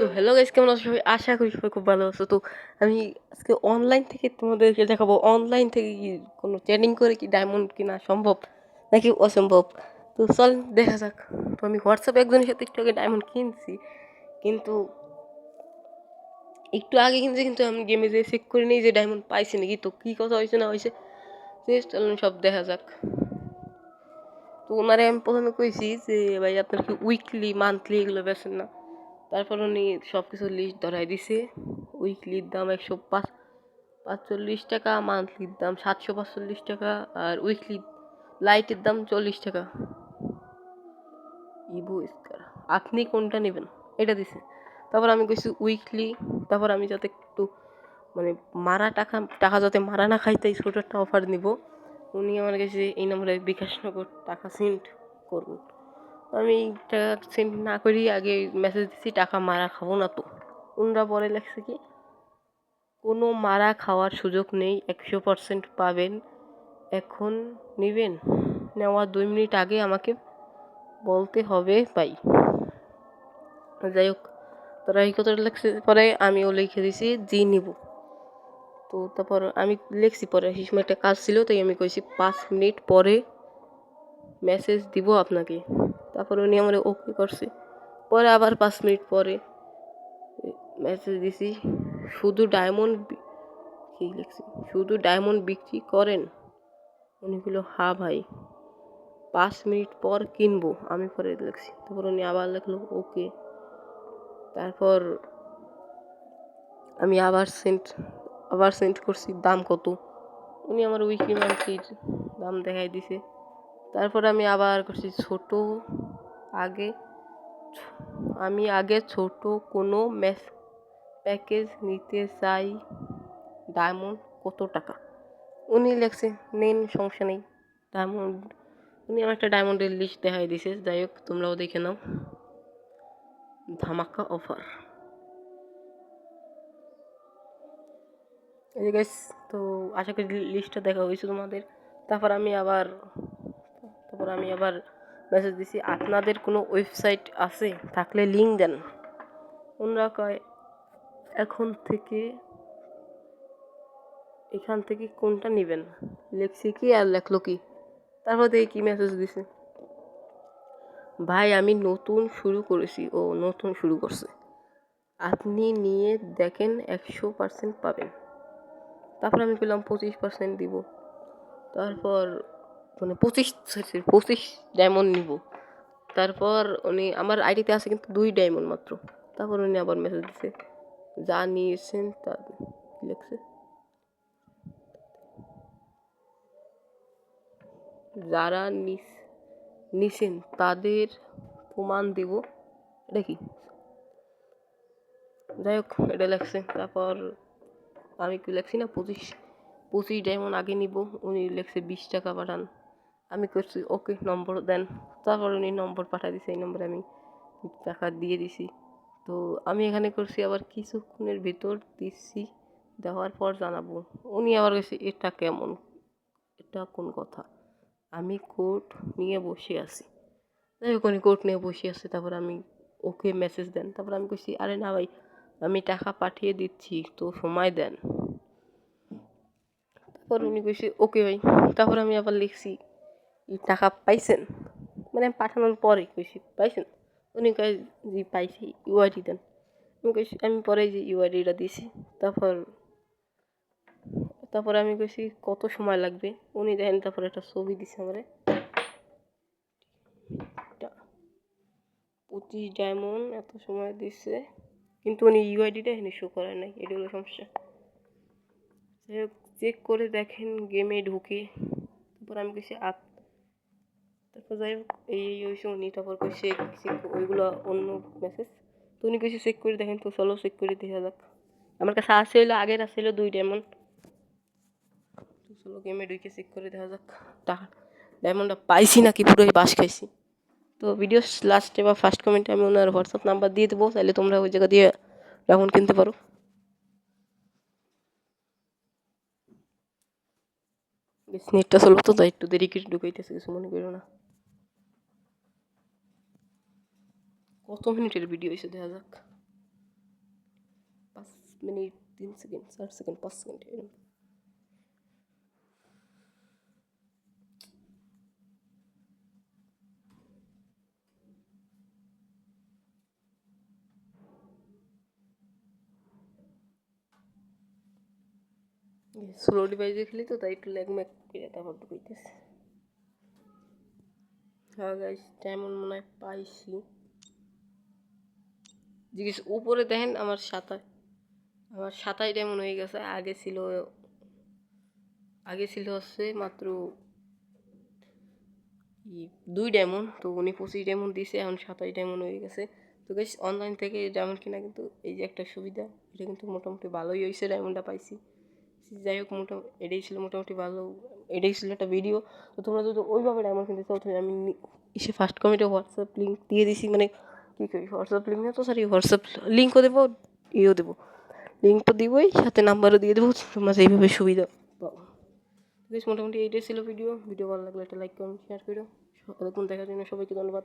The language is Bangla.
তো হ্যালো গাইস কেমন আছো সবাই? আশা করি সবাই খুব ভালো আছো। তো আমি আজকে অনলাইন থেকে তোমাদেরকে দেখাবো অনলাইন থেকে কি কোনো ট্রেডিং করে কি ডায়মন্ড কিনা সম্ভব নাকি অসম্ভব? তো চল দেখা যাক। তো আমি হোয়াটসঅ্যাপে একজনের সাথে একটু আগে ডায়মন্ড কিনছি, কিন্তু একটু আগে কিনছি, কিন্তু আমি গেমে যে চেক করে নিই যে ডায়মন্ড পাইছি নাকি। তো কী কথা হয়েছে, না হয়েছে যে চলুন সব দেখা যাক। তো ওনারে আমি প্রথমে কইছি যে, ভাই আপনার কি উইকলি মান্থলি এগুলো বেছেন না? তারপর উনি সব কিছু লিস্ট ধরাই দিছে উইকলির দাম একশো পাঁচ, পাঁচচল্লিশ টাকা মান্থলির দাম সাতশো পাঁচচল্লিশ টাকা আর উইকলি লাইটের দাম চল্লিশ টাকা। ইবো স্কার আপনি কোনটা নেবেন? এটা দিছে। তারপর আমি কইছি উইকলি তারপর আমি যাতে একটু মানে মারা টাকা টাকা যাতে মারা না খাই, তাই ছোটো একটা অফার নিব। উনি আমার কাছে এই নম্বরে বিকাশ নগর টাকা সেন্ড করুন আমি টাকা সেন্ড না করি আগে মেসেজ দিচ্ছি টাকা মারা খাব না তো। ওনারা পরে লেখছে কি, কোনো মারা খাওয়ার সুযোগ নেই, একশো পারসেন্ট পাবেন, এখন নেবেন। নেওয়ার দুই মিনিট আগে আমাকে বলতে হবে পাই যাই হোক, তারা এই কথাটা লেখছে, পরে আমিও লিখে দিছি, জি নিব। তো তারপর আমি লিখছি, পরে সেই সময় একটা কাজ ছিল, তাই আমি কইছি, পাঁচ মিনিট পরে মেসেজ দিব আপনাকে। তারপর উনি আমার ওকে করছে। পরে আবার পাঁচ মিনিট পরে মেসেজ দিছি, শুধু ডায়মন্ড কী লিখছি? শুধু ডায়মন্ড বিক্রি করেন? উনি বলল হ্যাঁ ভাই, পাঁচ মিনিট পর কিনবো। আমি পরে লিখছি। তারপর উনি আবার লিখলো ওকে তারপর আমি আবার সেন্ট আবার সেন্ট করছি, দাম কত? উনি আমার উইকলি মান্থলির দাম দেখাই দিছে। তারপর আমি আবার করছি, ছোট আগে আমি আগে ছোট কোনো ম্যাচ প্যাকেজ নিতে চাই। ডায়মন্ড কত টাকা? উনি লেখছে নেন, সমস্যা নেই। ডায়মন্ড, উনি আমার একটা ডায়মন্ডের লিস্ট দেখাই দিছে, যাই হোক, তোমরাও দেখে নাও। ধামাকা অফার। তো আশা করি লিস্টটা দেখা হয়েছে তোমাদের। তারপর আমি আবার, তারপর আমি আবার মেসেজ দিছি, আপনাদের কোনো ওয়েবসাইট আছে? থাকলে লিঙ্ক দেন। ওনারা কয়, এখন থেকে, এখান থেকে কোনটা নেবেন? লেখছি কি আর লেখলো কি? তারপর দেখি কী মেসেজ দিছে? ভাই, আমি নতুন শুরু করেছি, ও নতুন শুরু করছে। আপনি নিয়ে দেখেন, একশো পার্সেন্ট পাবেন। তারপর আমি পেলাম পঁচিশ পার্সেন্ট দিব। তারপর মানে পঁচিশ পঁচিশ ডায়মন্ড নিব। তারপর উনি, আমার আইডিতে আছে কিন্তু দুই ডায়মন্ড মাত্র। তারপর উনি আবার মেসেজ দিছে, যা নিয়েছেন তা লিখছে। যারা নিছেন তাদের প্রমাণ দেব। এটা কি? যাই হোক, এটা লেখছে। তারপর আমি কি লেখছি না? পঁচিশ পঁচিশ ডায়মন্ড আগে নিব। উনি লেখছে বিশ টাকা পাঠান। আমি করছি ওকে, নম্বর দেন। তারপর উনি নম্বর পাঠিয়ে দিছে, এই নম্বরে আমি টাকা দিয়ে দিছি। তো আমি এখানে করছি আবার কিছুক্ষণের ভিতর দিচ্ছি দেওয়ার পর জানাব। উনি আবার গেছে এটা কেমন? এটা কোন কথা? আমি কোর্ট নিয়ে বসে আছি। যাই হোক, উনি কোর্ট নিয়ে বসে আছে, তারপর আমি ওকে মেসেজ দেন। তারপর আমি কইছি, আরে না ভাই, আমি টাকা পাঠিয়ে দিচ্ছি, তো সময় দেন। তারপর উনি কইছে, ওকে ভাই। তারপর আমি আবার লিখছি টাকা পাইছেন? মানে পাঠানোর পরে কইছি, পাইছেন? উনি কয় জি পাইছি ইউআইডি দেন। আমি কইছি, আমি পরে যে ইউআইডিটা দিছি, তারপর, তারপরে আমি কইছি, কত সময় লাগবে? উনি দেখেন, তারপর একটা ছবি দিছে আমারে। পঁচিশ ডায়মন্ড এত সময় দিচ্ছে কিন্তু উনি ইউআইডিটা এখানে শো করে নাই, এটা হলো সমস্যা। যাই হোক চেক করে দেখেন গেমে ঢুকে। তারপর আমি কইছি আপ তারপর যাই হোক, এই এই হয়েছে উনি তারপর কইছে ওইগুলো অন্য মেসেজ তো উনি কইছে চেক করে দেখেন, তো চলো চেক করে দেখা যাক। আমার কাছে আসে হইল, আগের আসে হইল দুই ডায়মন্ড তো চলো গেমে ঢুকে চেক করে দেখা যাক। টাকা ডায়মন্ডটা পাইছি নাকি, পুরোই বাস খাইছি। তো ভিডিও লাস্টে বা ফার্স্ট কমেন্টে আমি ওনার হোয়াটসঅ্যাপ নাম্বার দিয়ে দেবো তাহলে তোমরা ওই জায়গা দিয়ে ডায়মন্ড কিনতে পারো। বেশ নেটটা চলো তো, তাই একটু দেরি করে ঢুকাইতেছে, কিছু মনে করো না। কত মিনিটের ভিডিও হয়েছে দেখা যাক মিনিট তিন সেকেন্ড চার সেকেন্ড পাঁচ সেকেন্ড এরকম স্লো ডিভাইসে খেলি তো তাই একটু ল্যাগ ম্যাগ করে তারপর ঢুকাইতেছে হ্যাঁ গাইস তেমন মনে হয় পাইছি জিজ্ঞেস, উপরে দেখেন আমার সাতায় আমার সাতাই ডায়মন্ড হয়ে গেছে, আগে ছিল আগে ছিল হচ্ছে মাত্র দুই ডায়মন্ড, তো উনি পঁচিশ ডায়মন্ড দিয়েছে এখন সাতাশ ডায়মন্ড হয়ে গেছে। তো গাইস অনলাইন থেকে ডায়মন্ড কিনা কিন্তু এই যে একটা সুবিধা, এটা কিন্তু মোটামুটি ভালোই হয়েছে ডায়মন্ডটা পাইছি। যাই হোক মোটামুটি এটাই ছিল মোটামুটি ভালো, এটাই ছিল একটা ভিডিও তো তোমরা যদি ওইভাবে ডায়মন্ড কিনতে চাও, তাহলে আমি এসে ফার্স্ট কমেন্টে হোয়াটসঅ্যাপ লিঙ্ক দিয়ে দিছি মানে কী করি? হোয়াটসঅ্যাপ লিঙ্ক না তো সরি হোয়াটসঅ্যাপ লিঙ্কও দেবো, ইয়েও দেবো। লিঙ্ক তো দিবই, সাথে নাম্বারও দিয়ে দেবো, তোমরা সেইভাবে সুবিধা পাবো বেশ, মোটামুটি এইটাই ছিল ভিডিও ভিডিও ভালো লাগলে একটা লাইক কমেন্ট শেয়ার করো। এতক্ষণ দেখার জন্য সবাইকে ধন্যবাদ।